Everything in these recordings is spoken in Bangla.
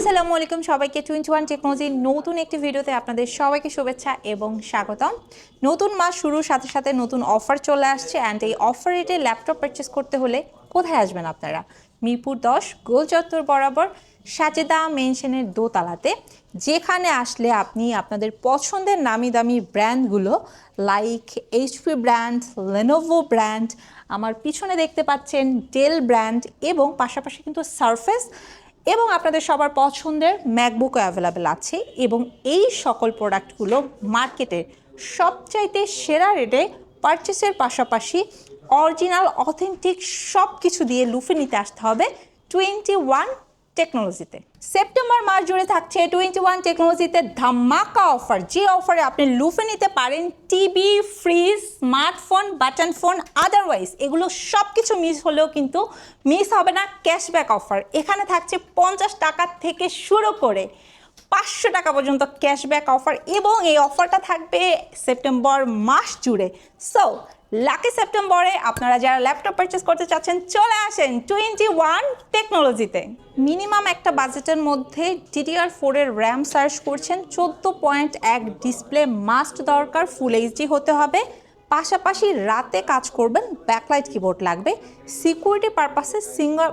আসসালামু আলাইকুম সবাইকে টোয়েন্টি ওয়ান টেকনোলজির নতুন একটি ভিডিওতে আপনাদের সবাইকে শুভেচ্ছা এবং স্বাগতম। নতুন মাস শুরুর সাথে সাথে নতুন অফার চলে আসছে অ্যান্ড এই অফার রেটে ল্যাপটপ পারচেস করতে হলে কোথায় আসবেন আপনারা? মিরপুর দশ, গোল চত্বর বরাবর সাজেদা মেনশনের দোতলাতে। যেখানে আসলে আপনি আপনাদের পছন্দের নামি দামি ব্র্যান্ডগুলো like HP brand Lenovo brand আমার পিছনে দেখতে পাচ্ছেন ডেল ব্র্যান্ড এবং পাশাপাশি কিন্তু সারফেস এবং আপনাদের সবার পছন্দের ম্যাকবুকও অ্যাভেলেবেল আছে এবং এই সকল প্রোডাক্টগুলো মার্কেটে সবচাইতে সেরা রেটে পারচেসের পাশাপাশি অরিজিনাল অথেন্টিক সব কিছু দিয়ে লুফে নিতে আসতে হবে টোয়েন্টি ওয়ান টেকনোলজিতে সেপ্টেম্বর মাস জুড়ে থাকছে টোয়েন্টি ওয়ান টেকনোলজিতে ধামাকা অফার যে অফারে আপনি লুফে নিতে পারেন TV fridge smartphone button phone otherwise এগুলো সব কিছু মিস হলেও কিন্তু মিস হবে না ক্যাশব্যাক অফার এখানে থাকছে পঞ্চাশ টাকা থেকে শুরু করে পাঁচশো টাকা পর্যন্ত ক্যাশব্যাক অফার এবং এই অফারটা থাকবে সেপ্টেম্বর মাস জুড়ে। সো লাকি সেপ্টেম্বরে আপনারা যারা ল্যাপটপ পারচেস করতে চাচ্ছেন, চলে আসেন টোয়েন্টি ওয়ান টেকনোলজিতে মিনিমাম একটা বাজেটের মধ্যে ডিডিআর ফোরের র্যাম সার্চ করছেন, চোদ্দ পয়েন্ট এক ডিসপ্লে মাস্ট দরকার ফুল এইচডি হতে হবে। পাশাপাশি রাতে কাজ করবেন ব্যাকলাইট কিবোর্ড লাগবে। সিকিউরিটি পারপাসে সিঙ্গার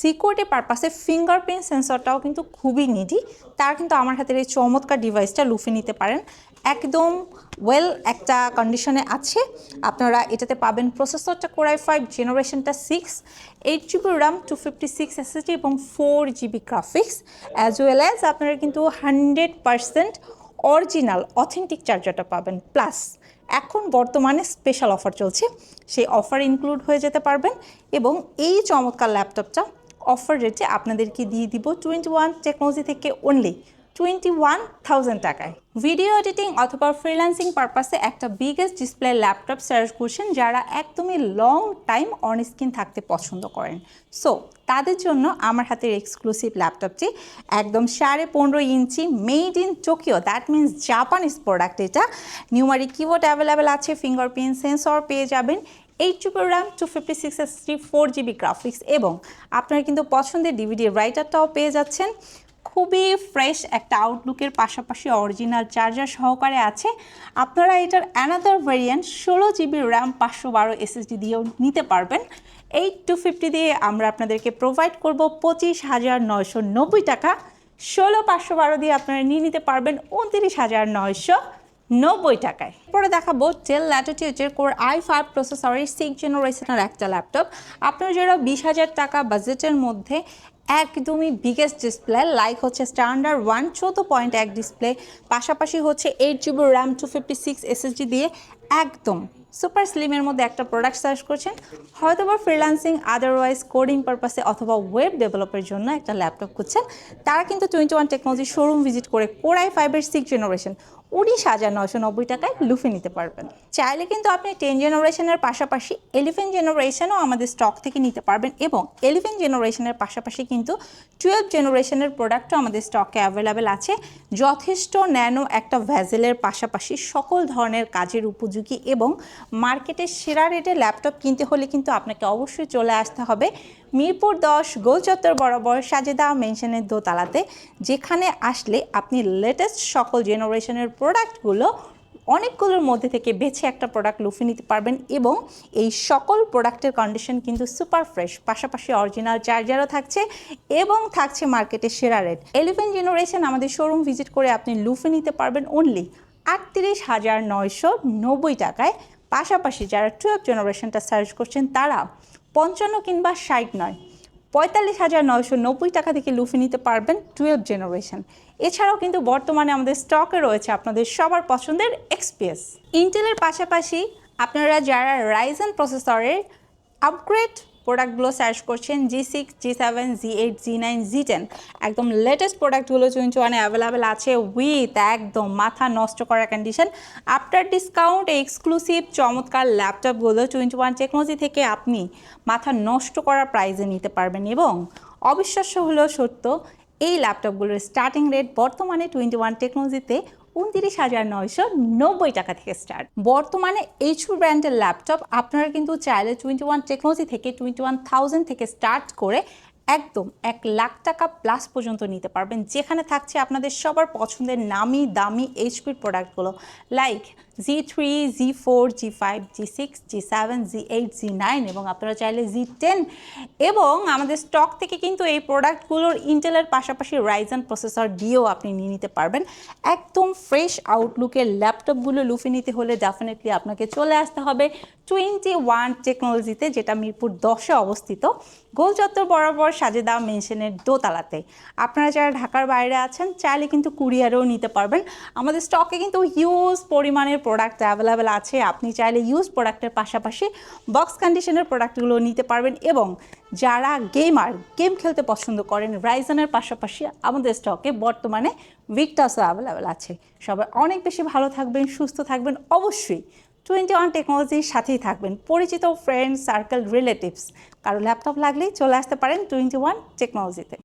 সিকিউরিটি পারপাসে ফিঙ্গারপ্রিন্ট সেন্সরটাও কিন্তু খুবই নিডি তার কিন্তু আমার হাতের এই চমৎকার ডিভাইসটা লুফে নিতে পারেন। একদম ওয়েল একটা কন্ডিশনে আছে। আপনারা এটাতে পাবেন প্রসেসরটা core i five জেনারেশনটা six eight GB RAM two fifty six SSD এবং four GB graphics as well as আপনারা কিন্তু হান্ড্রেড পারসেন্ট অরিজিনাল অথেন্টিক চার্জারটা পাবেন। প্লাস এখন বর্তমানে স্পেশাল অফার চলছে। সেই অফার ইনক্লুড হয়ে যেতে পারবেন এবং এই চমৎকার ল্যাপটপটা অফার রেটে আপনাদেরকে দিয়ে দিব টোয়েন্টি ওয়ান টেকনোলজি থেকে অনলি টোয়েন্টি ওয়ান থাউজেন্ড টাকায়। ভিডিও এডিটিং অথবা ফ্রিল্যান্সিং পারপাসে একটা বিগেস্ট ডিসপ্লে ল্যাপটপ সার্চ করছেন যারা একদমই লং টাইম অন স্ক্রিন থাকতে পছন্দ করেন। সো তাদের জন্য আমার হাতের এক্সক্লুসিভ ল্যাপটপটি একদম সাড়ে পনেরো inch made in Tokyo that means Japanese product এটা। নিউমারি কিবোর্ড অ্যাভেলেবেল আছে ফিঙ্গারপ্রিন্ট সেন্সর পেয়ে যাবেন। Eight GB RAM two fifty six SD four GB graphics এবং আপনারা কিন্তু পছন্দের ডিভিডি রাইটারটাও পেয়ে যাচ্ছেন। খুবই ফ্রেশ একটা আউটলুকের পাশাপাশি অরিজিনাল চার্জার সহকারে আছে। আপনারা এটার অ্যানাদার ভেরিয়েন্ট ষোলো জিবি র্যাম পাঁচশো বারো এসএসডি দিয়েও নিতে পারবেন। এইট টু ফিফটি দিয়ে আমরা আপনাদেরকে প্রোভাইড করব পঁচিশ হাজার নয়শো নব্বই টাকা। ষোলো পাঁচশো বারো দিয়ে আপনারা নিয়ে নিতে পারবেন উনত্রিশ হাজার নয়শো নব্বই টাকায়। পরে দেখাবো ডেল ল্যাটিটিউডের কোর আই ফাইভ প্রসেসরের সিক্স জেনারেশনের একটা ল্যাপটপ আপনারা যারা বিশ হাজার টাকা বাজেটের মধ্যে একদমই বিগেস্ট ডিসপ্লে লাইক হচ্ছে স্ট্যান্ডার্ড ওয়ান চোদ্দ পয়েন্ট এক ডিসপ্লে পাশাপাশি হচ্ছে eight GB RAM two fifty six SSD দিয়ে একদম সুপার স্লিমের মধ্যে একটা প্রোডাক্ট সার্চ করছেন। হয়তো বা ফ্রিল্যান্সিং আদারওয়াইজ কোডিং পারপাসে অথবা ওয়েব ডেভেলপের জন্য একটা ল্যাপটপ খুঁজছেন। তারা কিন্তু twenty one technology showroom visit করে কোরাই ফাইভের সিক্স জেনারেশন উনিশ হাজার নশো নব্বই টাকায় লুফে নিতে পারবেন। চাইলে কিন্তু আপনি টেন জেনারেশনের পাশাপাশি এলিভেন জেনারেশনও আমাদের স্টক থেকে নিতে পারবেন এবং এলিভেন জেনারেশনের পাশাপাশি কিন্তু টুয়েলভ জেনারেশনের প্রোডাক্টও আমাদের স্টকে অ্যাভেলেবেল আছে। যথেষ্ট ন্যানো একটা ভ্যাজেলের পাশাপাশি সকল ধরনের কাজের উপযোগী এবং মার্কেটের সেরা রেটে ল্যাপটপ কিনতে হলে কিন্তু আপনাকে অবশ্যই চলে আসতে হবে। মিরপুর দশ, গোল চত্বর বরাবর সাজেদা মেনশনের দোতলাতে, যেখানে আসলে আপনি লেটেস্ট সকল জেনারেশনের প্রোডাক্টগুলো অনেকগুলোর মধ্যে থেকে বেছে একটা প্রোডাক্ট লুফে নিতে পারবেন এবং এই সকল প্রোডাক্টের কন্ডিশন কিন্তু সুপার ফ্রেশ পাশাপাশি অরিজিনাল চার্জারও থাকছে এবং থাকছে মার্কেটের সেরা রেট এলিভেন জেনারেশন আমাদের শোরুম ভিজিট করে আপনি লুফে নিতে পারবেন অনলি আটত্রিশ হাজার নয়শো নব্বই টাকায়। পাশাপাশি যারা টুয়েলভ জেনারেশনটা সার্চ করছেন তারা পঞ্চান্ন কিংবা ষাট নয়। পঁয়তাল্লিশ হাজার নয়শো নব্বই টাকা থেকে লুফে নিতে পারবেন টুয়েলভ জেনারেশন এছাড়াও কিন্তু বর্তমানে আমাদের স্টকে রয়েছে আপনাদের সবার পছন্দের এক্সপিএস ইন্টেলের পাশাপাশি আপনারা যারা রাইজেন প্রসেসরের আপগ্রেড প্রোডাক্টগুলো সার্চ করছেন G six G seven G eight G nine G ten একদম লেটেস্ট প্রোডাক্টগুলো টোয়েন্টি ওয়ানে অ্যাভেলেবেল আছে উইথ একদম মাথা নষ্ট করা কন্ডিশন আফটার ডিসকাউন্ট এক্সক্লুসিভ চমৎকার ল্যাপটপগুলো টোয়েন্টি ওয়ান টেকনোলজি থেকে আপনি মাথা নষ্ট করা প্রাইজে নিতে পারবেন এবং অবিশ্বাস্য হলেও সত্য, এই ল্যাপটপগুলোর স্টার্টিং রেট বর্তমানে টোয়েন্টি ওয়ান টেকনোলজিতে উনত্রিশ হাজার নয়শো নব্বই টাকা থেকে স্টার্ট বর্তমানে এইচু ব্র্যান্ডের ল্যাপটপ আপনারা কিন্তু চাইলে টোয়েন্টি ওয়ান টেকনোলজি থেকে টোয়েন্টি ওয়ান থাউজেন্ড থেকে স্টার্ট করে একদম এক লাখ টাকা প্লাস পর্যন্ত নিতে পারবেন। যেখানে থাকছে আপনাদের সবার পছন্দের নামি দামি এইচপির প্রোডাক্টগুলো like G three G four G five G six G seven G eight G nine এবং আপনারা চাইলে জি টেন এবং আমাদের স্টক থেকে কিন্তু এই প্রোডাক্টগুলোর ইন্টেলের পাশাপাশি রাইজন প্রসেসর দিয়েও আপনি নিয়ে নিতে পারবেন। একদম ফ্রেশ আউটলুকের ল্যাপটপগুলো লুফে নিতে হলে ডেফিনেটলি আপনাকে চলে আসতে হবে টোয়েন্টি ওয়ান টেকনোলজিতে যেটা মিরপুর দশে অবস্থিত। গোল চত্বর বরাবর সাজেদা মেনশনের দোতলাতে। আপনারা যারা ঢাকার বাইরে আছেন, চাইলে কিন্তু কুরিয়ারেও নিতে পারবেন। আমাদের স্টকে কিন্তু হিউজ পরিমাণের প্রোডাক্ট অ্যাভেলেবেল আছে, আপনি চাইলে ইউজ প্রোডাক্টের পাশাপাশি বক্স কন্ডিশনের প্রোডাক্টগুলো নিতে পারবেন এবং যারা গেমার গেম খেলতে পছন্দ করেন রাইজনের পাশাপাশি আমাদের স্টকে বর্তমানে ভিক্টাসও অ্যাভেলেবেল আছে। সবাই অনেক বেশি ভালো থাকবেন, সুস্থ থাকবেন। অবশ্যই টোয়েন্টি ওয়ান টেকনোলজির সাথেই থাকবেন। পরিচিত ফ্রেন্ড সার্কেল রিলেটিভস কারও ল্যাপটপ লাগলেই চলে আসতে পারেন টোয়েন্টি ওয়ান টেকনোলজিতে